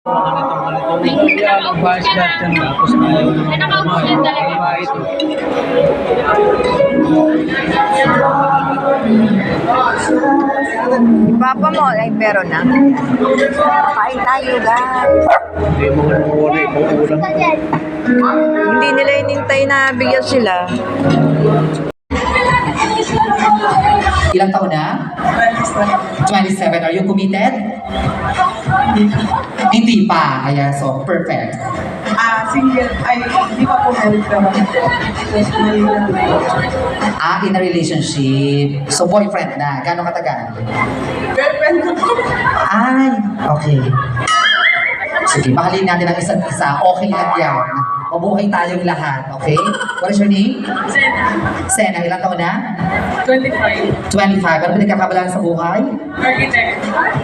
Tapos ayaw naman Nakaupo yan talaga. Papa mo, ay meron na. Kain tayo, guys. Hindi mo nga kukulang. Hindi nila inintay na bigyan sila. Ilang taon na? 27. Are you committed? Hindi pa. Ayan, so perfect. Ah, single, ay, hindi pa po married may Ah, in a relationship. So boyfriend na. Gano'ng katagal? girlfriend na po. Ay, okay. Sige, mahalin natin ang isa't isa. Okay lang yan. Mabuhay tayong lahat, okay? What is your name? Sena, Sena, ilang taon na? 25, 25. Ano pinagkakabalaan sa buhay? architect.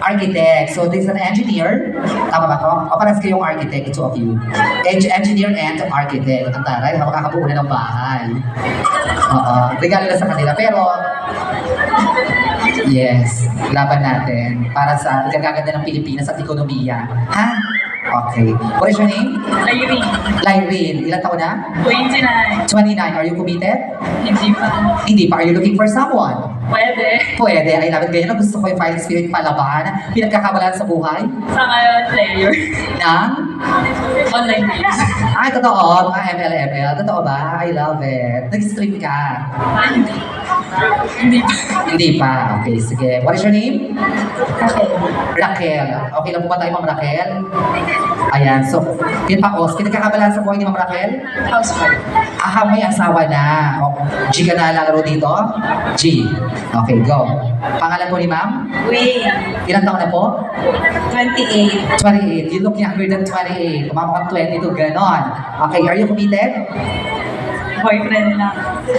Architect. So, this is an engineer. Tama ba ko? O parang kayong architect, two of you. Eng- engineer and architect. Ang taray, makakabuo na ng bahay. Oo. Regalo na sa kanila. Pero, yes, laban natin para sa ikagaganda ng Pilipinas at ekonomiya. Ha? Okay. What is your name? Irene, Lyrene. Ilang taon na? 29, 29. Are you committed? hindi pa. Hindi pa. Are you looking for someone? Pwede. Pwede. Ay, labit ganyan. na Gusto ko yung fighting spirit palaban. Pinagkakabalaan sa buhay. Sa ngayon, player. Ng? Online games. Ay, totoo. Mga ML, ML. Totoo ba? I love it. Nag-stream ka. Hindi. Hindi pa. Hindi pa. Okay, sige. What is your name? Okay. Raquel. Okay lang po ba tayo, Ma'am Raquel? Ayan. So, yun pa, Os. Pinagkakabalaan sa buhay ni Ma'am Raquel? Housewife. Aha, may asawa na. O, G ka na lalaro dito? G. Okay, go. Pangalan po ni Ma'am? Wait. Ilang taon na po? 28. 28. You look younger than 28. Kumama kang 22, ganon. Okay, are you committed? Boyfriend lang.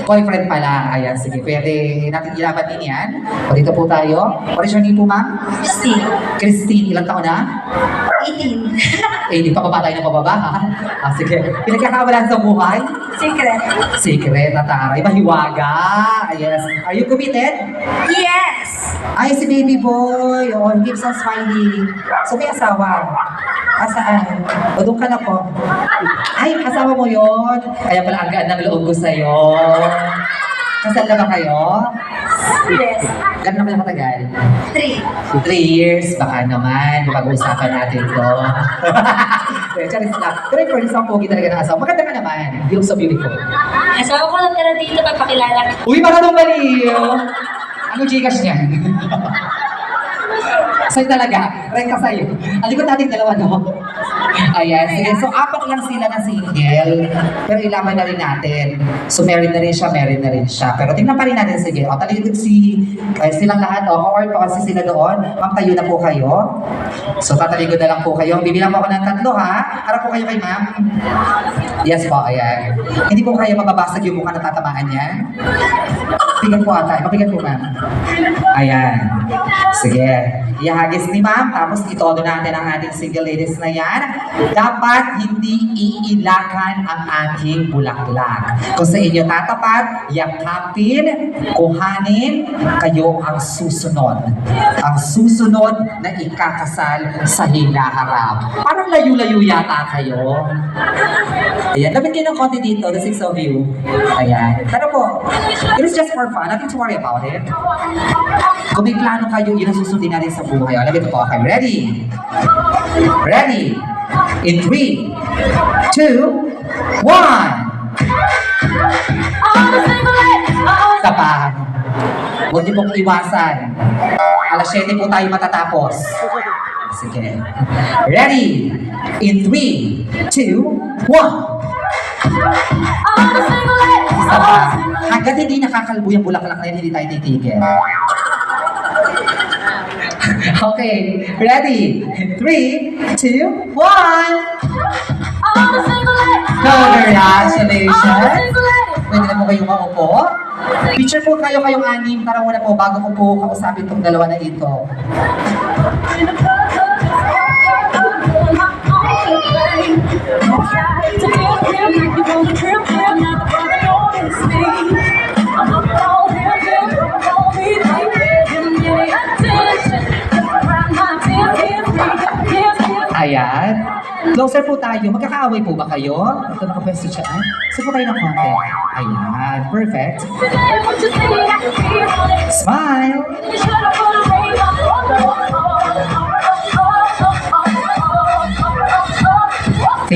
Boyfriend pala. Ayan, sige. Pwede natin ilaban din yan. O dito po tayo. What is your name po, ma'am? Christine. Christine. Ilang taon na? 18. Eh, di pa baba tayo ng pababa, ha? Ah, sige. Pinagkakawalan sa buhay? Secret. Secret, nataray, mahiwaga. Yes. Are you committed? Yes! Ay, si baby boy. Oh, he keeps on smiling. So, may asawa. Asaan? O, doon ka na po. Ay, asawa mo yon. Kaya pala ang gaan ng loob ko sa'yo. Kasal na ba kayo? Yes. Gano'n na kayo matagal? Three. Three years, baka naman, pag-uusapan natin to. Charis lang. Pero in fairness, ang pogi talaga ng asawa. Maganda ka naman. You look so beautiful. Asawa ko lang tara dito, papakilala ka. Uy, marunong baliw! Ano Gcash niya? Sa'yo talaga. Rent ka sa'yo. Alikot natin dalawa, no? Ayan, sige. So, apat lang sila na single. Pero ilaban na rin natin. So, married na rin siya, married na rin siya. Pero tingnan pa rin natin, sige. O, talikod si, eh, silang lahat, o, or pa kasi sila doon. Ma'am, tayo na po kayo. So, tatalikod na lang po kayo. Bibilang po ako ng tatlo, ha? Harap po kayo kay ma'am. Yes po, ayan. Hindi po kayo mababasag yung mukha na tatamaan niya. Bigat po ata. Mabigat po, ma'am. Ayan. Sige. Ihagis ni ma'am, tapos itodo natin ang ating single ladies na yan. Dapat hindi iilakan ang ating bulaklak. Kung sa inyo tatapat, yakapin, kuhanin, kayo ang susunod. Ang susunod na ikakasal sa hinaharap. Parang layo-layo yata kayo. Ayan, lapit kayo ng konti dito, the six of you. Ayan. Pero po, it is just for fun. Nothing to worry about it. Kung may plano kayo, yun ang susundin natin sa buhay. O, lapit po. Okay, ready? Ready? In three, two, one. Pa. Huwag niyo pong iwasan. Alas 7 po tayo matatapos. Sige. Ready? In three, two, one. Hanggat hindi nakakalbo yung bulaklak na yun, hindi tayo titigil. okay. Ready? Three, two, one. Congratulations! Pwede na po kayong maupo. Picture po kayo kayong anim. Tara muna po bago ko po kausapin tong dalawa na ito. Ayan. Closer po tayo. Magkakaaway po ba kayo? Ito nakapwesto dyan. Sige po tayo ng konti. Ayan. Perfect. Smile.